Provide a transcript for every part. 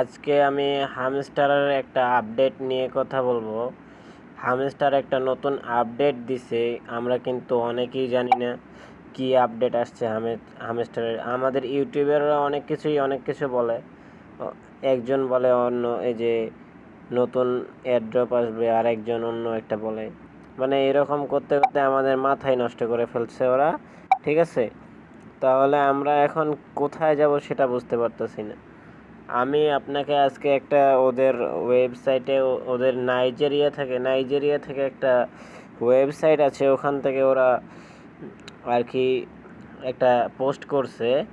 আজকে আমি হামস্টারের একটা আপডেট নিয়ে কথা বলব। হামস্টার একটা নতুন আপডেট দিছে, আমরা কিন্তু অনেকেই জানি না কি আপডেট আসছে হামে হামস্টারের আমাদের ইউটিউবেররা অনেক কিছুই, অনেক কিছু বলে। একজন বলে অন্য, এই যে নতুন এয়ারড্রপ আসবে আর একজন অন্য একটা বলে। মানে এরকম করতে করতে আমাদের মাথায় নষ্ট করে ফেলছে ওরা, ঠিক আছে? তাহলে আমরা এখন কোথায় যাব সেটা বুঝতে পারতেছি না। আমি আপনাকে আজকে একটা ওদের ওয়েবসাইটে ওদের নাইজেরিয়া থেকে নাইজেরিয়া থেকে একটা ওয়েবসাইট আছে, ওখান থেকে ওরা আর কি একটা পোস্ট করছে।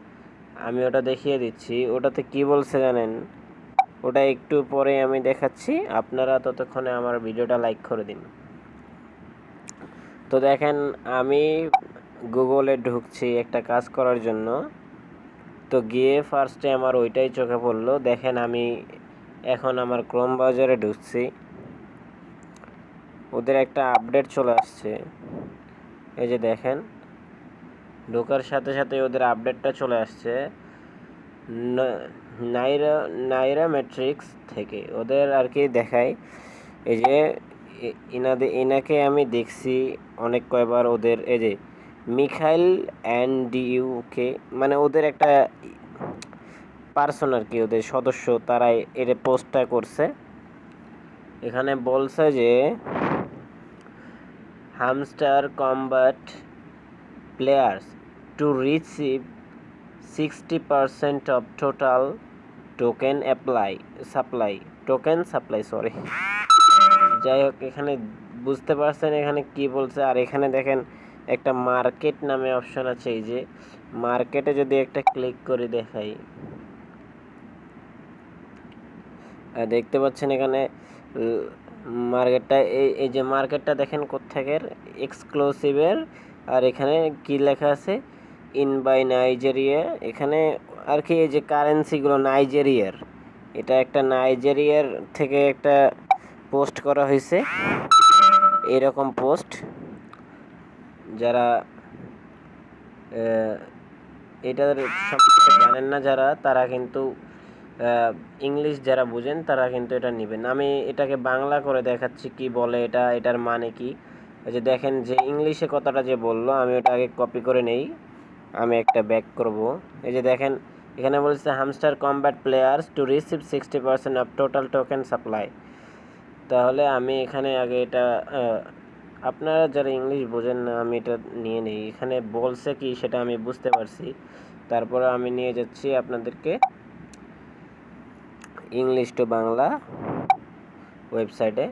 আমি ওটা দেখিয়ে দিচ্ছি। ওটাতে কি বলছে জানেন? ওটা একটু পরে আমি দেখাচ্ছি। আপনারা ততক্ষণে আমার ভিডিওটা লাইক করে দিন। তো দেখেন, আমি গুগলে ঢুকছি একটা কাজ করার জন্য। তো গিয়ে ফার্স্টে আমার ওইটাই চোখে পড়ল। দেখেন আমি এখন আমার ক্রোম বাজারে ঢুকছি। ওদের একটা আপডেট চলে আসছে। এই যে দেখেন, ঢোকার সাথে সাথে ওদের আপডেটটা চলে আসছে। নাইরা নাইরা ম্যাট্রিক্স থেকে। ওদের আর কি দেখায় এই যে ইনাদের ইনাকে আমি দেখছি অনেক কয়বার ওদের, এই যে মিখাইল অ্যান্ড ডিউকে মানে ওদের একটা পার্সন আর কি ওদের সদস্য, তারা এটা পোস্টটা করছে। এখানে বলছে যে, Hamster Kombat players to receive sixty percent of total token apply, supply. Token supply, sorry. যাই হোক, এখানে বুঝতে পারছেন এখানে কি বলছে। আর এখানে দেখেন একটা মার্কেট নামে অপশন আছে এই যে। মার্কেটে যদি একটা ক্লিক করে দেখাই। দেখতে পাচ্ছেন এখানে মার্কেটটা এই এই যে মার্কেটটা দেখেন কোত্থেকের? এক্সক্লুসিভের আর এখানে কি লেখা আছে? ইন বাই নাইজেরিয়া এখানে আর কি, এই যে কারেন্সিগুলো নাইজেরিয়ার এটা একটা নাইজেরিয়ার থেকে একটা পোস্ট করা হয়েছে। এরকম পোস্ট যারা এটার জানেন না যারা, তারা কিন্তু ইংলিশ যারা বুঝেন, তারা কিন্তু এটা নেবেন। আমি এটাকে বাংলা করে দেখাচ্ছি কি বলে এটা, এটার মানে কি। যে দেখেন যে ইংলিশে কথাটা যে বলল, আমি ওটা আগে কপি করে নেই। আমি একটা ব্যাক করব। এই যে দেখেন, এখানে বলছে Hamster Kombat players to receive sixty percent of total token supply তাহলে আমি এখানে আগে এটা আপনারা যারা ইংলিশ বোঝেন না, আমি এটা নিয়ে নিই। এখানে বলছে কি সেটা আমি বুঝতে পারছি। তারপরে আমি নিয়ে যাচ্ছি আপনাদেরকে ইংলিশ টু বাংলা ওয়েবসাইটে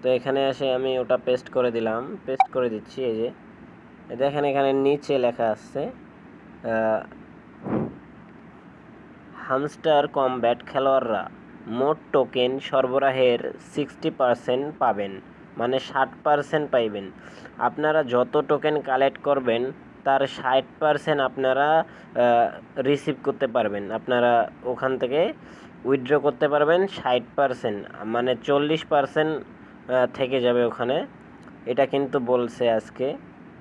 তো এখানে এসে আমি ওটা পেস্ট করে দিলাম। পেস্ট করে দিচ্ছি, এই যে। দেখেন এখানে নিচে লেখা আছে হামস্টার কমব্যাট খেলোয়াড়রা, মোট টোকেন সরবরাহের সিক্সটি পারসেন্ট পাবেন। মানে ষাট পারসেন্ট পাইবেন। আপনারা যত টোকেন কালেক্ট করবেন, তার ষাট পারসেন্ট আপনারা রিসিভ করতে পারবেন। আপনারা ওখান থেকে উইথড্র করতে পারবেন ষাট পারসেন্ট মানে চল্লিশ পারসেন্ট থেকে যাবে ওখানে। এটা কিন্তু বলছে আজকে।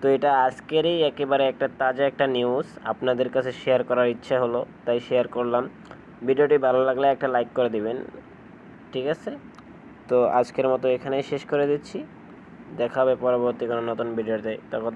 তো এটা আজকেরই একেবারে একটা তাজা একটা নিউজ আপনাদের কাছে শেয়ার করার ইচ্ছে হলো, তাই শেয়ার করলাম। ভিডিওটি ভালো লাগলে একটা লাইক করে দিবেন। ঠিক আছে? তো আজকের মতো এখানেই শেষ করে দিচ্ছি। দেখা হবে পরবর্তী কোনো নতুন ভিডিওতে। তখন